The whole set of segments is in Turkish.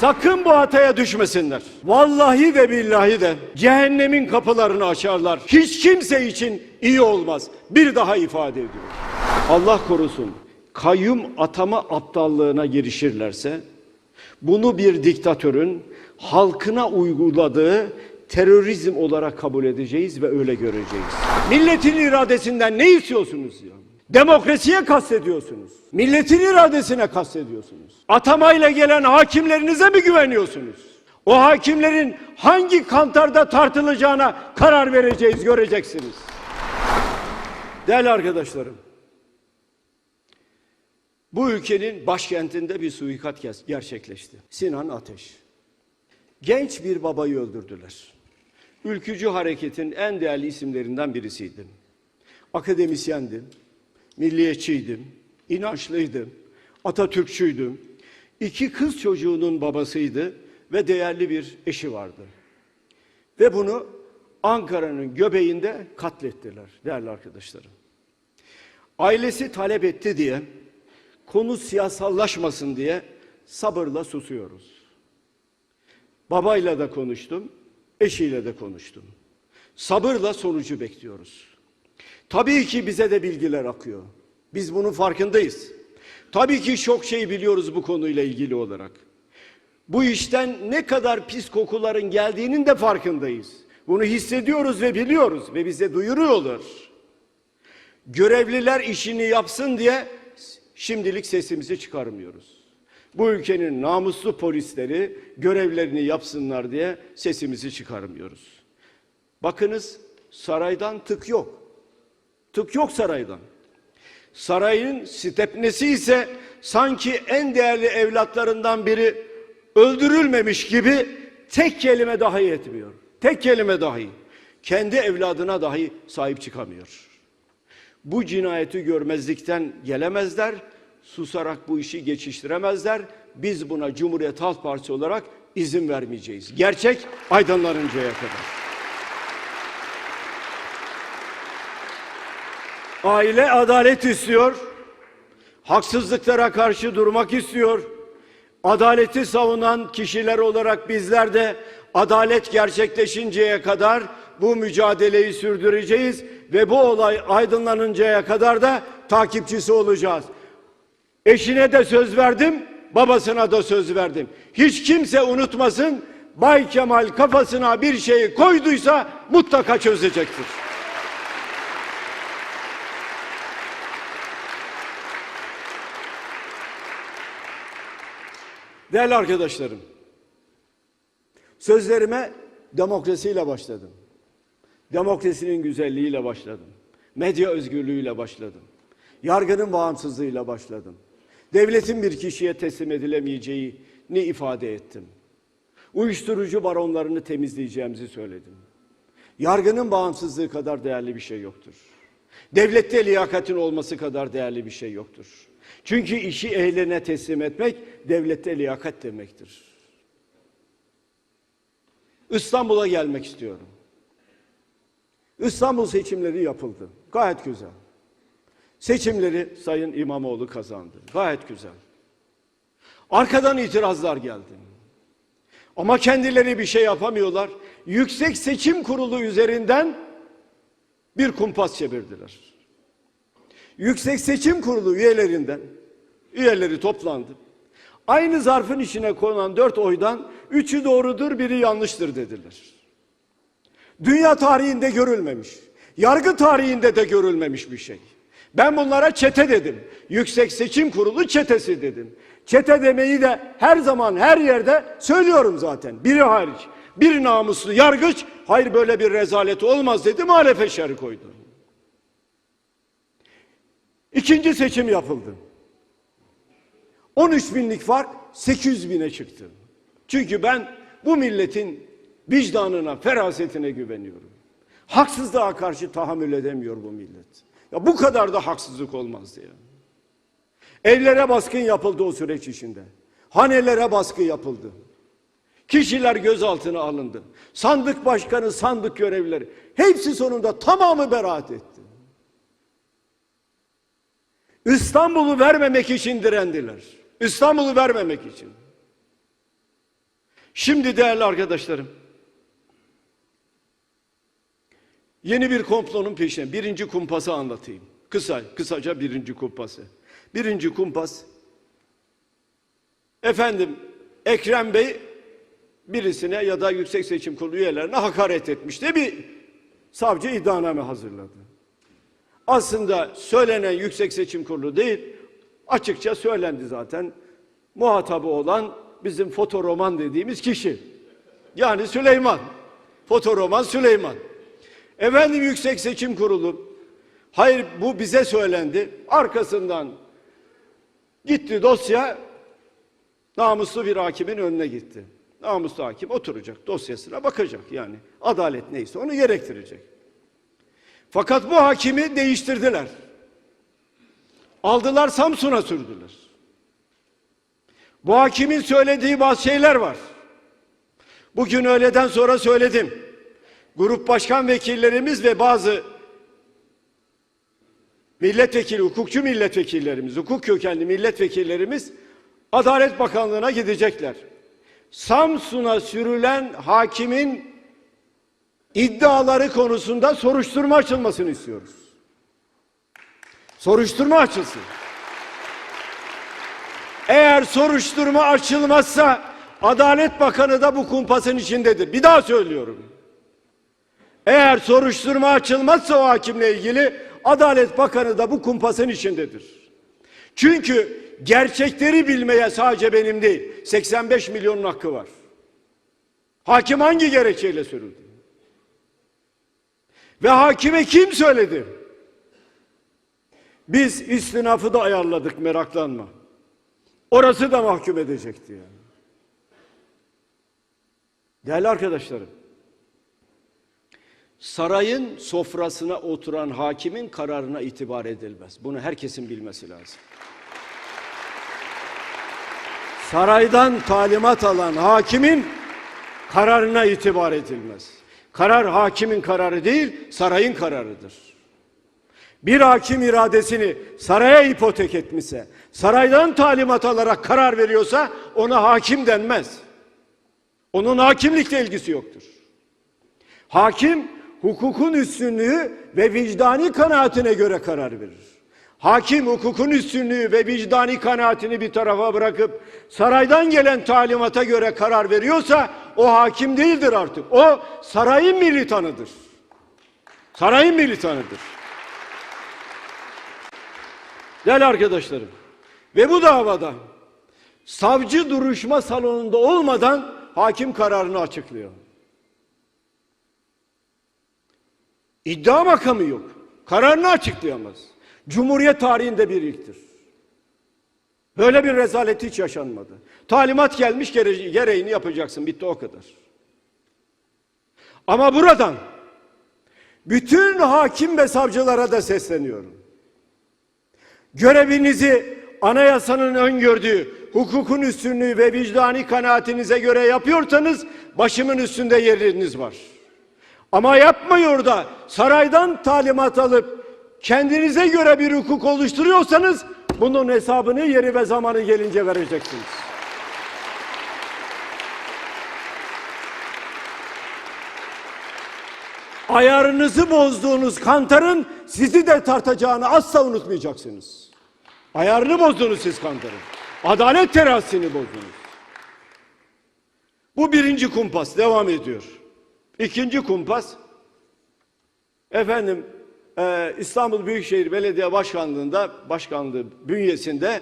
Sakın bu hataya düşmesinler. Vallahi ve billahi de cehennemin kapılarını açarlar. Hiç kimse için iyi olmaz. Bir daha ifade ediyorum. Allah korusun kayyum atama aptallığına girişirlerse bunu bir diktatörün halkına uyguladığı terörizm olarak kabul edeceğiz ve öyle göreceğiz. Milletin iradesinden ne istiyorsunuz ya? Demokrasiye kastediyorsunuz. Milletin iradesine kastediyorsunuz. Atamayla gelen hakimlerinize mi güveniyorsunuz? O hakimlerin hangi kantarda tartılacağına karar vereceğiz, göreceksiniz. Değerli arkadaşlarım, bu ülkenin başkentinde bir suikat ger- gerçekleşti. Sinan Ateş. Genç bir babayı öldürdüler. Ülkücü hareketin en değerli isimlerinden birisiydi. Akademisyendim, milliyetçiydim, inançlıydım, Atatürkçüydüm. İki kız çocuğunun babasıydı ve değerli bir eşi vardı. Ve bunu Ankara'nın göbeğinde katlettiler değerli arkadaşlarım. Ailesi talep etti diye, konu siyasallaşmasın diye sabırla susuyoruz. Babayla da konuştum, eşiyle de konuştum. Sabırla sonucu bekliyoruz. Tabii ki bize de bilgiler akıyor. Biz bunun farkındayız. Tabii ki çok şey biliyoruz bu konuyla ilgili olarak. Bu işten ne kadar pis kokuların geldiğinin de farkındayız. Bunu hissediyoruz ve biliyoruz ve bize duyuruyorlar. Görevliler işini yapsın diye şimdilik sesimizi çıkarmıyoruz. Bu ülkenin namuslu polisleri görevlerini yapsınlar diye sesimizi çıkarmıyoruz. Bakınız saraydan tık yok. Tık yok saraydan. Sarayın stepnesi ise sanki en değerli evlatlarından biri öldürülmemiş gibi tek kelime dahi etmiyor. Tek kelime dahi. Kendi evladına dahi sahip çıkamıyor. Bu cinayeti görmezlikten gelemezler, susarak bu işi geçiştiremezler. Biz buna Cumhuriyet Halk Partisi olarak izin vermeyeceğiz. Gerçek aydınlanıncaya kadar. Aile adalet istiyor. Haksızlıklara karşı durmak istiyor. Adaleti savunan kişiler olarak bizler de adalet gerçekleşinceye kadar bu mücadeleyi sürdüreceğiz ve bu olay aydınlanıncaya kadar da takipçisi olacağız. Eşine de söz verdim, babasına da söz verdim. Hiç kimse unutmasın, Bay Kemal kafasına bir şeyi koyduysa mutlaka çözecektir. Değerli arkadaşlarım, sözlerime demokrasiyle başladım. Demokrasinin güzelliğiyle başladım. Medya özgürlüğüyle başladım. Yargının bağımsızlığıyla başladım. Devletin bir kişiye teslim edilemeyeceğini ifade ettim. Uyuşturucu baronlarını temizleyeceğimizi söyledim. Yargının bağımsızlığı kadar değerli bir şey yoktur. Devlette liyakatin olması kadar değerli bir şey yoktur. Çünkü işi ehline teslim etmek devlette liyakat demektir. İstanbul'a gelmek istiyorum. İstanbul seçimleri yapıldı. Gayet güzel. Seçimleri Sayın İmamoğlu kazandı. Gayet güzel. Arkadan itirazlar geldi. Ama kendileri bir şey yapamıyorlar. Yüksek Seçim Kurulu üzerinden bir kumpas çevirdiler. Yüksek Seçim Kurulu üyelerinden üyeleri toplandı. Aynı zarfın içine konan dört oydan üçü doğrudur, biri yanlıştır dediler. Dünya tarihinde görülmemiş, yargı tarihinde de görülmemiş bir şey. Ben bunlara çete dedim. Yüksek Seçim Kurulu çetesi dedim. Çete demeyi de her zaman her yerde söylüyorum zaten. Biri hariç. Bir namuslu yargıç hayır böyle bir rezalet olmaz dedi muhalefet şerhi koydu. İkinci seçim yapıldı. 13 binlik fark 800 bine çıktı. Çünkü ben bu milletin vicdanına, ferasetine güveniyorum. Haksızlığa karşı tahammül edemiyor bu millet. Ya bu kadar da haksızlık olmazdı ya. Evlere baskın yapıldı o süreç içinde. Hanelere baskı yapıldı. Kişiler gözaltına alındı. Sandık başkanı, sandık görevlileri hepsi sonunda tamamı beraat etti. İstanbul'u vermemek için direndiler. İstanbul'u vermemek için. Şimdi değerli arkadaşlarım, yeni bir komplonun peşine birinci kumpası anlatayım. Kısa, kısaca birinci kumpası. Birinci kumpas, efendim Ekrem Bey birisine ya da Yüksek Seçim Kurulu üyelerine hakaret etmiş diye bir savcı iddianame hazırladı. Aslında söylenen Yüksek Seçim Kurulu değil, açıkça söylendi zaten. Muhatabı olan bizim fotoroman dediğimiz kişi. Yani Süleyman. Fotoroman Süleyman. Efendim Yüksek Seçim Kurulu. Hayır bu bize söylendi. Arkasından gitti dosya namuslu bir hakimin önüne gitti. Namuslu hakim oturacak dosyasına bakacak yani. Adalet neyse onu gerektirecek. Fakat bu hakimi değiştirdiler. Aldılar Samsun'a sürdüler. Bu hakimin söylediği bazı şeyler var. Bugün öğleden sonra söyledim. Grup başkan vekillerimiz ve bazı milletvekili, hukukçu milletvekillerimiz, hukuk kökenli milletvekillerimiz Adalet Bakanlığı'na gidecekler. Samsun'a sürülen hakimin iddiaları konusunda soruşturma açılmasını istiyoruz. Soruşturma açılsın. Eğer soruşturma açılmazsa Adalet Bakanı da bu kumpasın içindedir. Bir daha söylüyorum. Eğer soruşturma açılmazsa o hakimle ilgili Adalet Bakanı da bu kumpasın içindedir. Çünkü gerçekleri bilmeye sadece benim değil, 85 milyonun hakkı var. Hakim hangi gerekçeyle sürüldü? Ve hakime kim söyledi? Biz istinafı da ayarladık meraklanma. Orası da mahkum edecekti yani. Değerli arkadaşlarım, sarayın sofrasına oturan hakimin kararına itibar edilmez. Bunu herkesin bilmesi lazım. Saraydan talimat alan hakimin kararına itibar edilmez. Karar hakimin kararı değil, sarayın kararıdır. Bir hakim iradesini saraya ipotek etmişse, saraydan talimat alarak karar veriyorsa ona hakim denmez. Onun hakimlikle ilgisi yoktur. Hakim hukukun üstünlüğü ve vicdani kanaatine göre karar verir. Hakim hukukun üstünlüğü ve vicdani kanaatini bir tarafa bırakıp saraydan gelen talimata göre karar veriyorsa o hakim değildir artık. O sarayın militanıdır. Sarayın militanıdır. Değerli arkadaşlarım ve bu davada savcı duruşma salonunda olmadan hakim kararını açıklıyor. İddia makamı yok. Kararını açıklayamaz. Cumhuriyet tarihinde bir ilktir. Böyle bir rezalet hiç yaşanmadı. Talimat gelmiş gere- gereğini yapacaksın. Bitti o kadar. Ama buradan bütün hakim ve savcılara da sesleniyorum. Görevinizi anayasanın öngördüğü hukukun üstünlüğü ve vicdani kanaatinize göre yapıyorsanız başımın üstünde yeriniz var. Ama yapmıyor da saraydan talimat alıp kendinize göre bir hukuk oluşturuyorsanız bunun hesabını yeri ve zamanı gelince vereceksiniz. Ayarınızı bozduğunuz kantarın sizi de tartacağını asla unutmayacaksınız. Ayarını bozdunuz siz kantarın. Adalet terazisini bozdunuz. Bu birinci kumpas devam ediyor. İkinci kumpas efendim e, İstanbul Büyükşehir Belediye Başkanlığı'nda başkanlığı bünyesinde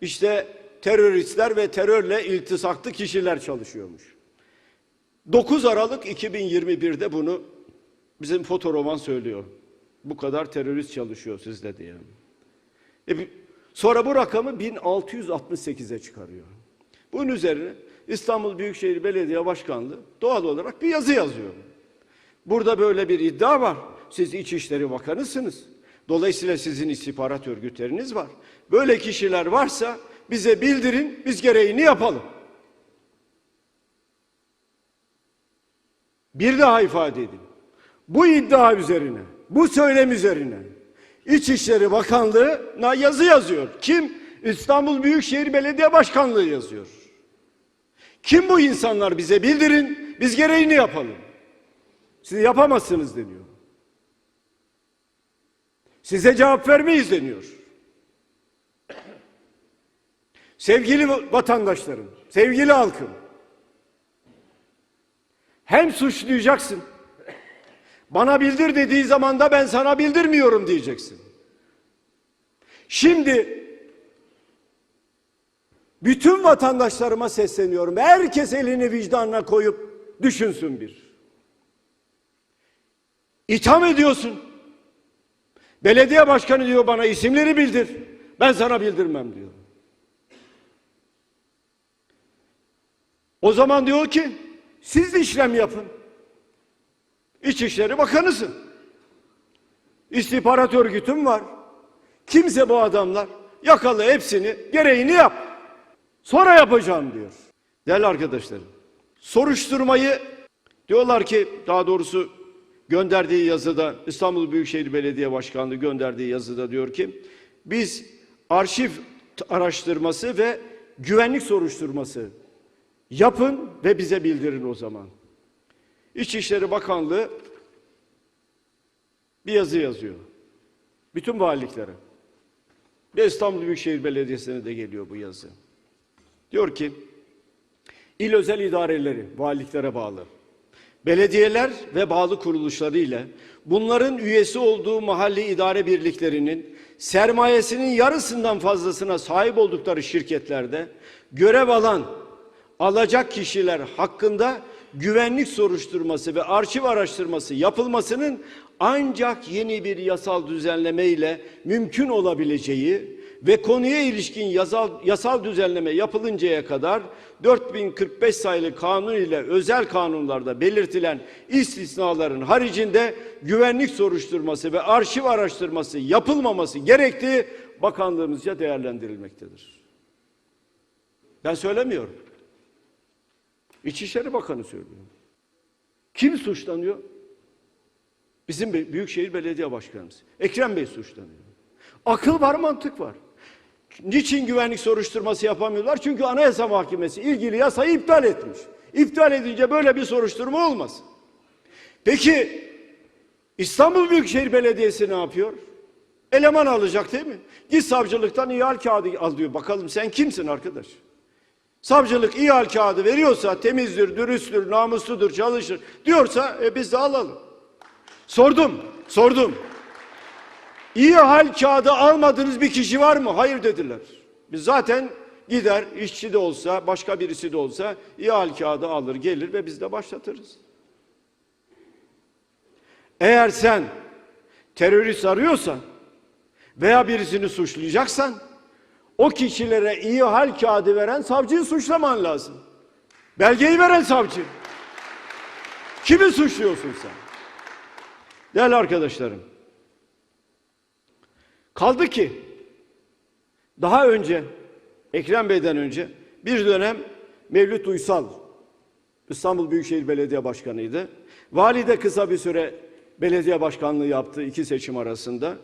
işte teröristler ve terörle iltisaklı kişiler çalışıyormuş. 9 Aralık 2021'de bunu bizim fotoroman söylüyor. Bu kadar terörist çalışıyor sizde diye. E, sonra bu rakamı 1668'e çıkarıyor. Bunun üzerine İstanbul Büyükşehir Belediye Başkanlığı doğal olarak bir yazı yazıyor. Burada böyle bir iddia var. Siz İçişleri Bakanısınız. Dolayısıyla sizin istihbarat örgütleriniz var. Böyle kişiler varsa bize bildirin, biz gereğini yapalım. Bir daha ifade edeyim. Bu iddia üzerine, bu söylem üzerine İçişleri Bakanlığı'na yazı yazıyor. Kim? İstanbul Büyükşehir Belediye Başkanlığı yazıyor. Kim bu insanlar bize bildirin, biz gereğini yapalım. Siz yapamazsınız deniyor. Size cevap vermeyiz deniyor. Sevgili vatandaşlarım, sevgili halkım. Hem suçlayacaksın. Bana bildir dediği zaman da ben sana bildirmiyorum diyeceksin. Şimdi bütün vatandaşlarıma sesleniyorum. Herkes elini vicdanına koyup düşünsün bir. İtham ediyorsun. Belediye başkanı diyor bana isimleri bildir. Ben sana bildirmem diyor. O zaman diyor ki siz de işlem yapın. İçişleri Bakanısın. İstihbarat örgütüm var. Kimse bu adamlar yakalı hepsini gereğini yap. Sonra yapacağım diyor. Değerli arkadaşlarım. Soruşturmayı diyorlar ki daha doğrusu gönderdiği yazıda İstanbul Büyükşehir Belediye Başkanlığı gönderdiği yazıda diyor ki biz arşiv araştırması ve güvenlik soruşturması yapın ve bize bildirin o zaman. İçişleri Bakanlığı bir yazı yazıyor. Bütün valiliklere. Ve İstanbul Büyükşehir Belediyesi'ne de geliyor bu yazı. Diyor ki, il özel idareleri, valiliklere bağlı, belediyeler ve bağlı kuruluşları ile bunların üyesi olduğu mahalli idare birliklerinin sermayesinin yarısından fazlasına sahip oldukları şirketlerde görev alan alacak kişiler hakkında güvenlik soruşturması ve arşiv araştırması yapılmasının ancak yeni bir yasal düzenleme ile mümkün olabileceği ve konuya ilişkin yasal, yasal düzenleme yapılıncaya kadar 4045 sayılı kanun ile özel kanunlarda belirtilen istisnaların haricinde güvenlik soruşturması ve arşiv araştırması yapılmaması gerektiği bakanlığımızca değerlendirilmektedir. Ben söylemiyorum. İçişleri Bakanı söylüyor. Kim suçlanıyor? Bizim Büyükşehir Belediye Başkanımız. Ekrem Bey suçlanıyor. Akıl var, mantık var. Niçin güvenlik soruşturması yapamıyorlar? Çünkü Anayasa Mahkemesi ilgili yasayı iptal etmiş. İptal edince böyle bir soruşturma olmaz. Peki İstanbul Büyükşehir Belediyesi ne yapıyor? Eleman alacak değil mi? Git savcılıktan ihal kağıdı al diyor. Bakalım sen kimsin arkadaş? Savcılık ihal kağıdı veriyorsa temizdir, dürüsttür, namusludur, çalışır diyorsa e, biz de alalım. Sordum, sordum. İhal kağıdı almadığınız bir kişi var mı? Hayır dediler. Biz zaten gider işçi de olsa, başka birisi de olsa ihal kağıdı alır, gelir ve biz de başlatırız. Eğer sen terörist arıyorsan veya birisini suçlayacaksan o kişilere iyi hal kağıdı veren savcıyı suçlaman lazım. Belgeyi veren savcı. Kimi suçluyorsun sen? Değerli arkadaşlarım. Kaldı ki daha önce Ekrem Bey'den önce bir dönem Mevlüt Uysal İstanbul Büyükşehir Belediye Başkanı'ydı. Vali de kısa bir süre belediye başkanlığı yaptı iki seçim arasında.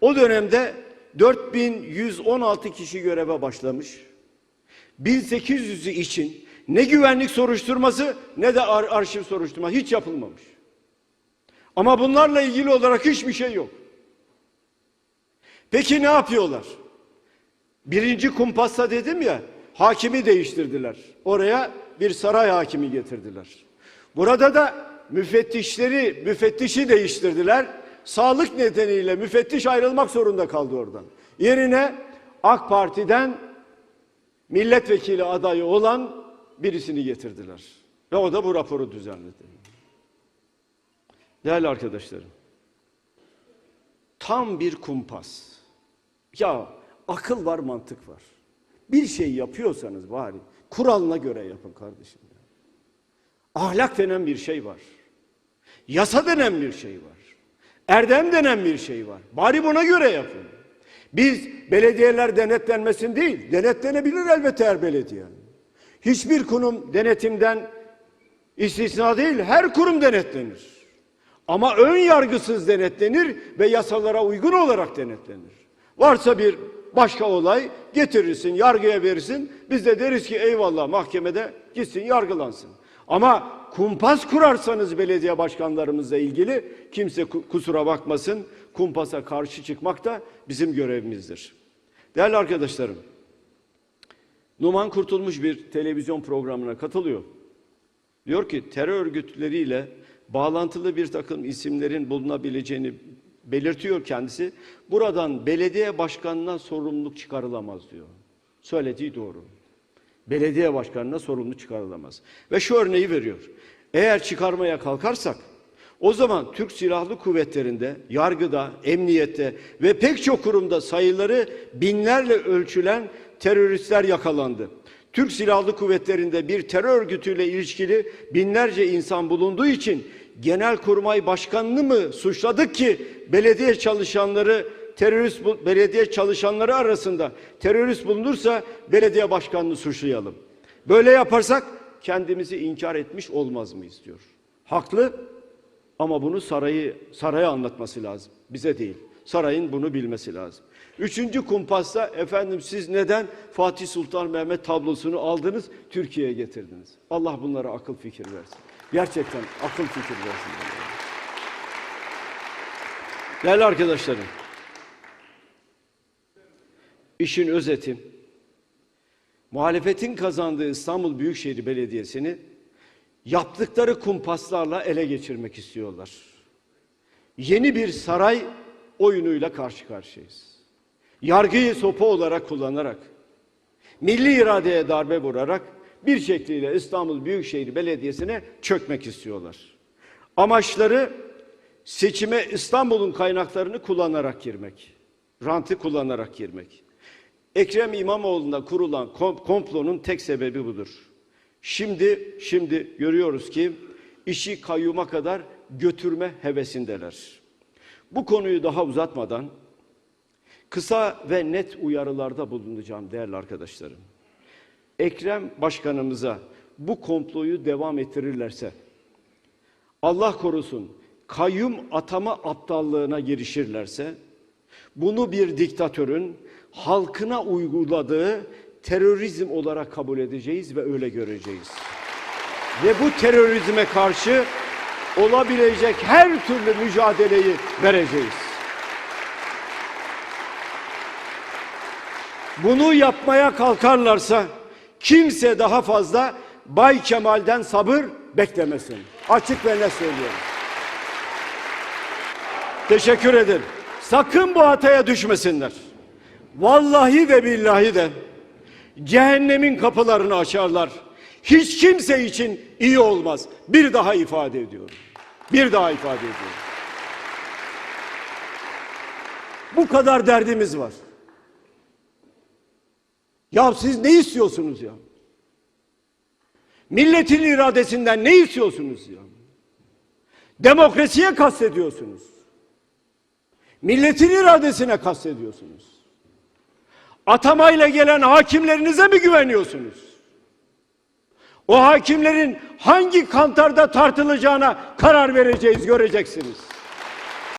O dönemde 4116 kişi göreve başlamış. 1800'ü için ne güvenlik soruşturması ne de ar arşiv soruşturma hiç yapılmamış. Ama bunlarla ilgili olarak hiçbir şey yok. Peki ne yapıyorlar? Birinci kumpasta dedim ya, hakimi değiştirdiler. Oraya bir saray hakimi getirdiler. Burada da müfettişleri, müfettişi değiştirdiler. Sağlık nedeniyle müfettiş ayrılmak zorunda kaldı oradan. Yerine AK Parti'den milletvekili adayı olan birisini getirdiler. Ve o da bu raporu düzenledi. Değerli arkadaşlarım, tam bir kumpas. Ya akıl var, mantık var. Bir şey yapıyorsanız bari kuralına göre yapın kardeşim. Ahlak denen bir şey var. Yasa denen bir şey var. Erdem denen bir şey var. Bari buna göre yapın. Biz belediyeler denetlenmesin değil, denetlenebilir elbette her belediye. Hiçbir kurum denetimden istisna değil, her kurum denetlenir. Ama ön yargısız denetlenir ve yasalara uygun olarak denetlenir. Varsa bir başka olay getirirsin, yargıya verirsin. Biz de deriz ki eyvallah mahkemede gitsin yargılansın. Ama kumpas kurarsanız belediye başkanlarımızla ilgili kimse ku- kusura bakmasın. Kumpasa karşı çıkmak da bizim görevimizdir. Değerli arkadaşlarım, Numan Kurtulmuş bir televizyon programına katılıyor. Diyor ki terör örgütleriyle bağlantılı bir takım isimlerin bulunabileceğini belirtiyor kendisi. Buradan belediye başkanına sorumluluk çıkarılamaz diyor. Söylediği doğru. Belediye başkanına sorumluluk çıkarılamaz. Ve şu örneği veriyor. Eğer çıkarmaya kalkarsak o zaman Türk Silahlı Kuvvetleri'nde, yargıda, emniyette ve pek çok kurumda sayıları binlerle ölçülen teröristler yakalandı. Türk Silahlı Kuvvetleri'nde bir terör örgütüyle ilişkili binlerce insan bulunduğu için Genelkurmay Başkanı'nı mı suçladık ki belediye çalışanları terörist belediye çalışanları arasında terörist bulunursa belediye başkanını suçlayalım. Böyle yaparsak kendimizi inkar etmiş olmaz mıyız diyor. Haklı ama bunu sarayı saraya anlatması lazım. Bize değil. Sarayın bunu bilmesi lazım. Üçüncü kumpasta efendim siz neden Fatih Sultan Mehmet tablosunu aldınız Türkiye'ye getirdiniz? Allah bunlara akıl fikir versin. Gerçekten akıl fikir versin. Değerli arkadaşlarım. İşin özeti muhalefetin kazandığı İstanbul Büyükşehir Belediyesi'ni yaptıkları kumpaslarla ele geçirmek istiyorlar. Yeni bir saray oyunuyla karşı karşıyayız. Yargıyı sopa olarak kullanarak, milli iradeye darbe vurarak bir şekliyle İstanbul Büyükşehir Belediyesi'ne çökmek istiyorlar. Amaçları seçime İstanbul'un kaynaklarını kullanarak girmek. Rantı kullanarak girmek. Ekrem İmamoğlu'na kurulan kom- komplonun tek sebebi budur. Şimdi şimdi görüyoruz ki işi kayyuma kadar götürme hevesindeler. Bu konuyu daha uzatmadan kısa ve net uyarılarda bulunacağım değerli arkadaşlarım. Ekrem Başkanımıza bu komployu devam ettirirlerse Allah korusun kayyum atama aptallığına girişirlerse bunu bir diktatörün halkına uyguladığı terörizm olarak kabul edeceğiz ve öyle göreceğiz. Ve bu terörizme karşı olabilecek her türlü mücadeleyi vereceğiz. Bunu yapmaya kalkarlarsa kimse daha fazla Bay Kemal'den sabır beklemesin. Açık ve net söylüyorum. Teşekkür ederim. Sakın bu hataya düşmesinler. Vallahi ve billahi de cehennemin kapılarını açarlar. Hiç kimse için iyi olmaz. Bir daha ifade ediyorum. Bir daha ifade ediyorum. Bu kadar derdimiz var. Ya siz ne istiyorsunuz ya? Milletin iradesinden ne istiyorsunuz ya? Demokrasiye kastediyorsunuz. Milletin iradesine kastediyorsunuz. Atamayla gelen hakimlerinize mi güveniyorsunuz? O hakimlerin hangi kantarda tartılacağına karar vereceğiz, göreceksiniz.